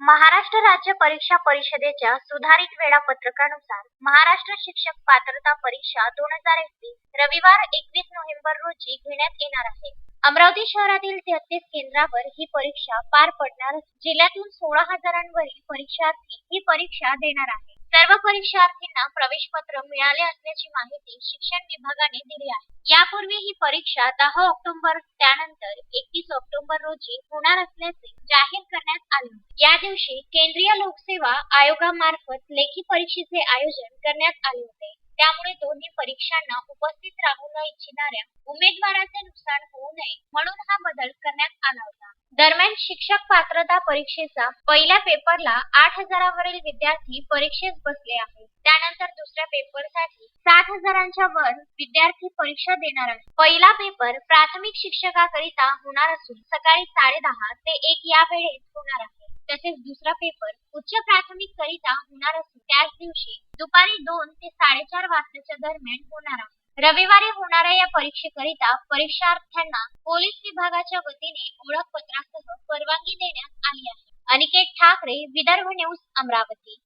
महाराष्ट्र राज्य परीक्षा परिषदेच्या सुधारित वेळापत्रकानुसार महाराष्ट्र शिक्षक पात्रता परीक्षा दोन हजार एकवीस रविवार एकवीस नोव्हेंबर रोजी घेण्यात येणार आहे. अमरावती शहरातील तेहतीस केंद्रावर ही परीक्षा पार पडणार जिल्ह्यातून सोळा हजारांवरील परीक्षार्थी ही परीक्षा देणार आहे सर्व परीक्षार्थींना प्रवेश पत्र मिळाले असल्याची माहिती शिक्षण विभागाने दिली आहे. यापूर्वी ही परीक्षा दहा ऑक्टोबर त्या ऑक्टोबर रोजी होणार असल्याचे जाहीर करण्यात आले. या दिवशी केंद्रीय लोकसेवा आयोगामार्फत लेखी परीक्षेचे आयोजन करण्यात आले होते. त्यामुळे दोन्ही परीक्षांना उपस्थित राहू न इच्छिणाऱ्या उमेदवाराचे नुकसान होऊ नये म्हणून हा बदल करण्यात आला होता. दरम्यान शिक्षक पात्रता परीक्षेचा पहिल्या पेपरला आठ हजारावरील विद्यार्थी परीक्षेस बसले आहेत. त्यानंतर दुसऱ्या पेपरसाठी सात हजारांच्या वर विद्यार्थी परीक्षा देणार आहेत. पहिला पेपर प्राथमिक शिक्षकाकरिता होणार असून सकाळी साडे दहा ते एक या वेळेत होणार आहे. तसेच दुसरा पेपर उच्च प्राथमिक करिता होणार असून त्याच दिवशी दुपारी दोन ते साडेचार वाजताच्या दरम्यान होणार आहे. रविवारी होणाऱ्या या परीक्षेकरिता परीक्षार्थ्यांना पोलीस विभागाच्या वतीने ओळखपत्रासह परवानगी देण्यात आली आहे. अनिकेत ठाकरे विदर्भ न्यूज अमरावती.